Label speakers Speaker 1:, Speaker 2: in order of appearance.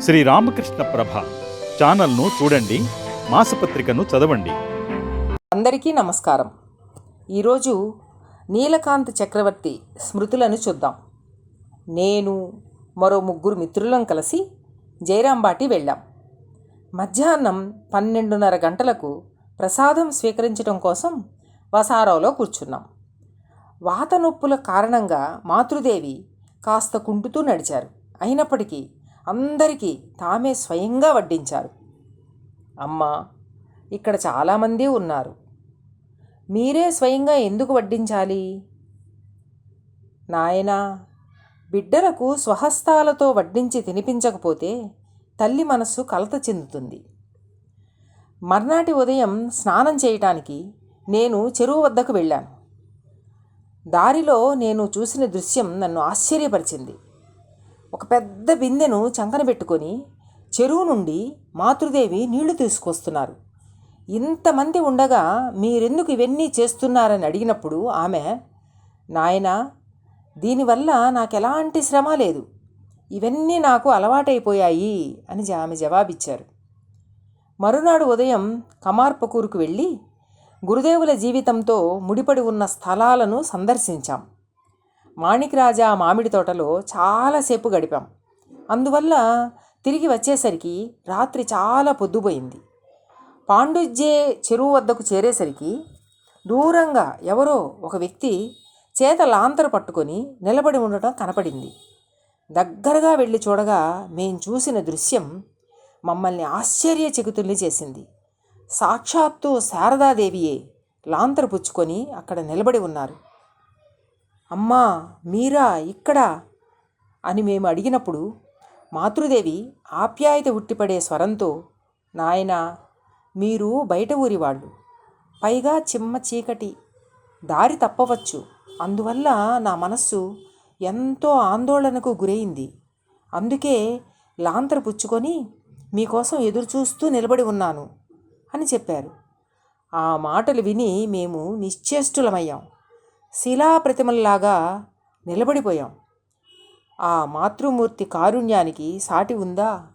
Speaker 1: శ్రీ రామకృష్ణ ప్రభ ఛానల్ను చూడండి మాసపత్రికను చదవండి.
Speaker 2: అందరికీ నమస్కారం. ఈరోజు నీలకాంత్ చక్రవర్తి స్మృతులను చూద్దాం. నేను మరో ముగ్గురు మిత్రులం కలిసి జయరాంబాటి వెళ్ళాం. మధ్యాహ్నం పన్నెండున్నర గంటలకు ప్రసాదం స్వీకరించడం కోసం వసారాలో కూర్చున్నాం. వాత నొప్పుల కారణంగా మాతృదేవి కాస్త కుంటుతూ నడిచారు. అయినప్పటికీ అందరికీ తామే స్వయంగా వడ్డించారు. అమ్మ ఇక్కడ చాలామంది ఉన్నారు. మీరే స్వయంగా ఎందుకు వడ్డించాలి? నాయనా బిడ్డలకు స్వహస్తాలతో వడ్డించి తినిపించకపోతే తల్లి మనస్సు కలత చెందుతుంది. మర్నాటి ఉదయం స్నానం చేయటానికి నేను చెరువు వద్దకు వెళ్ళాను. దారిలో నేను చూసిన దృశ్యం నన్ను ఆశ్చర్యపరిచింది. ఒక పెద్ద బిందెను చంకన పెట్టుకొని చెరువు నుండి మాతృదేవి నీళ్ళు తీసుకొస్తున్నారు. ఇంతమంది ఉండగా మీరెందుకు ఇవన్నీ చేస్తున్నారని అడిగినప్పుడు ఆమె నాయనా దీనివల్ల నాకు ఎలాంటి శ్రమ లేదు. ఇవన్నీ నాకు అలవాటైపోయాయి అని జా- ఆమె జవాబిచ్చారు. మరునాడు ఉదయం కమార్పకూరుకు వెళ్ళి గురుదేవుల జీవితంతో ముడిపడి ఉన్న స్థలాలను సందర్శించాం. మాణిక్రాజా మామిడి తోటలో చాలాసేపు గడిపాం. అందువల్ల తిరిగి వచ్చేసరికి రాత్రి చాలా పొద్దుపోయింది. పాండుజ్జే చెరువు వద్దకు చేరేసరికి దూరంగా ఎవరో ఒక వ్యక్తి చేత లాంతరు పట్టుకొని నిలబడి ఉండటం కనపడింది. దగ్గరగా వెళ్ళి చూడగా మేం చూసిన దృశ్యం మమ్మల్ని ఆశ్చర్యచకితుల్ని చేసింది. సాక్షాత్తు శారదాదేవియే లాంతరు పుచ్చుకొని అక్కడ నిలబడి ఉన్నారు. అమ్మా మీరా ఇక్కడ? అని మేము అడిగినప్పుడు మాతృదేవి ఆప్యాయత ఉట్టిపడే స్వరంతో నాయనా మీరు బయట ఊరి వాళ్ళు పైగా చిమ్మ చీకటి దారి తప్పవచ్చు. అందువల్ల నా మనస్సు ఎంతో ఆందోళనకు గురైంది. అందుకే లాంతరు పుచ్చుకొని మీకోసం ఎదురుచూస్తూ నిలబడి ఉన్నాను అని చెప్పారు. ఆ మాటలు విని మేము నిశ్చేష్టులమయ్యాం. శిలాప్రతిమల్లాగా నిలబడిపోయాం. ఆ మాతృమూర్తి కారుణ్యానికి సాటి ఉందా?